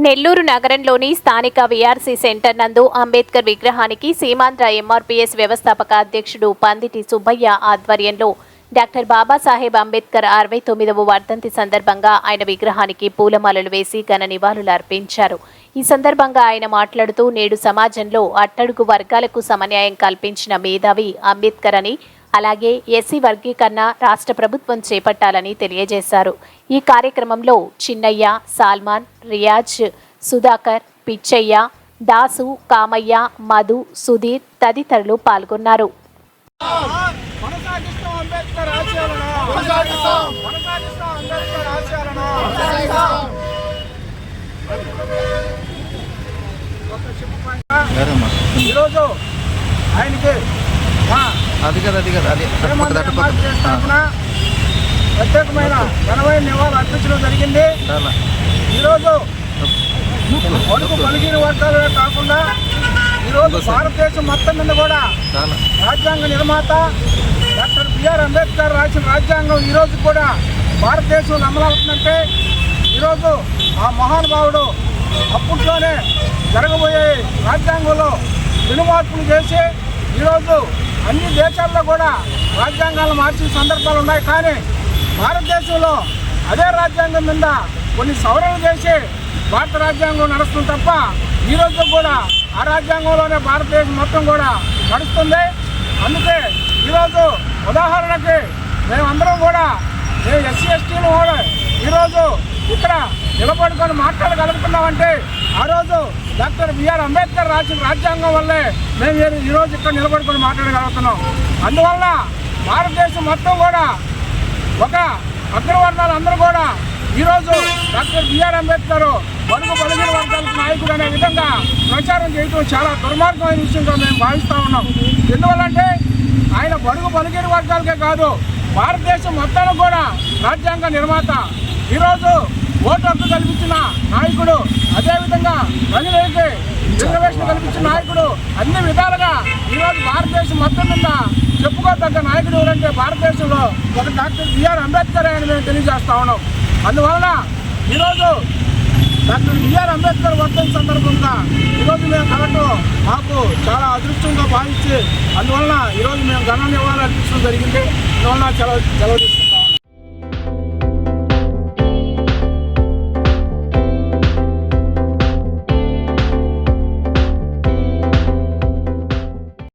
నెల్లూరు నగరంలోని స్థానిక VRC centre నందు అంబేద్కర్ విగ్రహానికి సీమాంధ్ర ఎంఆర్పీఎస్ వ్యవస్థాపక అధ్యక్షుడు పందిటి సుబ్బయ్య ఆధ్వర్యంలో డాక్టర్ బాబాసాహెబ్ అంబేద్కర్ అరవై తొమ్మిదవ వర్ధంతి సందర్భంగా ఆయన విగ్రహానికి పూలమాలలు వేసి ఘన నివాళులు అర్పించారు. ఈ సందర్భంగా ఆయన మాట్లాడుతూ నేడు సమాజంలో అట్టడుగు వర్గాలకు సమన్యాయం కల్పించిన మేధావి అంబేద్కర్ అని అలాగే ఎస్సీ వర్గీకరణ రాష్ట్ర ప్రభుత్వం చేపట్టాలని తెలియజేశారు. ఈ కార్యక్రమంలో చిన్నయ్య సాల్మాన్ రియాజ్ సుధాకర్ పిచ్చయ్య దాసు కామయ్య మధు సుధీర్ తదితరులు పాల్గొన్నారు. ఈరోజు ఆయనకి మా అది కదా అది కదా అది ప్రత్యేకమైన ఘనమైన నివాళులు అర్పించడం జరిగింది. ఈరోజు వణుకు పలికిన వర్గాలే కాకుండా ఈరోజు భారతదేశం మొత్తం మీద కూడా రాజ్యాంగ నిర్మాత బిఆర్ అంబేద్కర్ రాసిన రాజ్యాంగం ఈరోజు కూడా భారతదేశంలో అమలవుతుందంటే ఈరోజు ఆ మహానుభావుడు అప్పట్లోనే జరగబోయే రాజ్యాంగంలో వినుమార్పులు చేసి ఈరోజు అన్ని దేశాల్లో కూడా రాజ్యాంగాలు మార్చిన సందర్భాలు ఉన్నాయి. కానీ భారతదేశంలో అదే రాజ్యాంగం మీద కొన్ని సవరణలు చేసి భారత రాజ్యాంగం నడుస్తుంది తప్ప ఈ రోజు కూడా ఆ రాజ్యాంగంలోనే భారతదేశం మొత్తం కూడా నడుస్తుంది. అందుకే ఈరోజు ఉదాహరణకి మేమందరం కూడా మేము ఎస్సీ ఎస్టీలు కూడా ఈరోజు ఇక్కడ నిలబడుకొని మాట్లాడగలుగుతున్నామంటే ఆ రోజు డాక్టర్ బిఆర్ అంబేద్కర్ రాసిన రాజ్యాంగం వల్లే మేము ఈరోజు ఇక్కడ నిలబడుకొని మాట్లాడగలుగుతున్నాం. అందువల్ల భారతదేశం మొత్తం కూడా ఒక అగ్రవర్ణాలు అందరూ కూడా ఈరోజు డాక్టర్ బిఆర్ అంబేద్కర్ బడుగు బలిగిన వర్గాలు నాయకుడు అనే విధంగా ప్రచారం చేయడం చాలా దుర్మార్గమైన విషయంగా మేము భావిస్తూ ఉన్నాం. ఎందువల్లంటే ఆయన బడుగు బలిగిన వర్గాలకే కాదు భారతదేశం మొత్తానికి కూడా రాజ్యాంగ నిర్మాత. ఈరోజు ఓటు హక్కు కల్పించిన నాయకుడు అదేవిధంగా మహిళలకి రిజర్వేషన్ కల్పించిన నాయకుడు అన్ని విధాలుగా ఈరోజు భారతదేశం మొత్తం మీద చెప్పుకోదగ్గ నాయకుడు ఎవరంటే భారతదేశంలో ఒక డాక్టర్ బిఆర్ అంబేద్కర్ అని మేము తెలియజేస్తా ఉన్నాం. అందువలన ఈరోజు డాక్టర్ బిఆర్ అంబేద్కర్ వర్ధన్ సందర్భంగా ఈరోజు మేము కలగటం మాకు చాలా అదృష్టంగా భావించి అందువలన ఈరోజు మేము ఘన నివాళులు అర్పించడం జరిగింది. అందువలన సెలవు సెలవు తీసుకుంటాం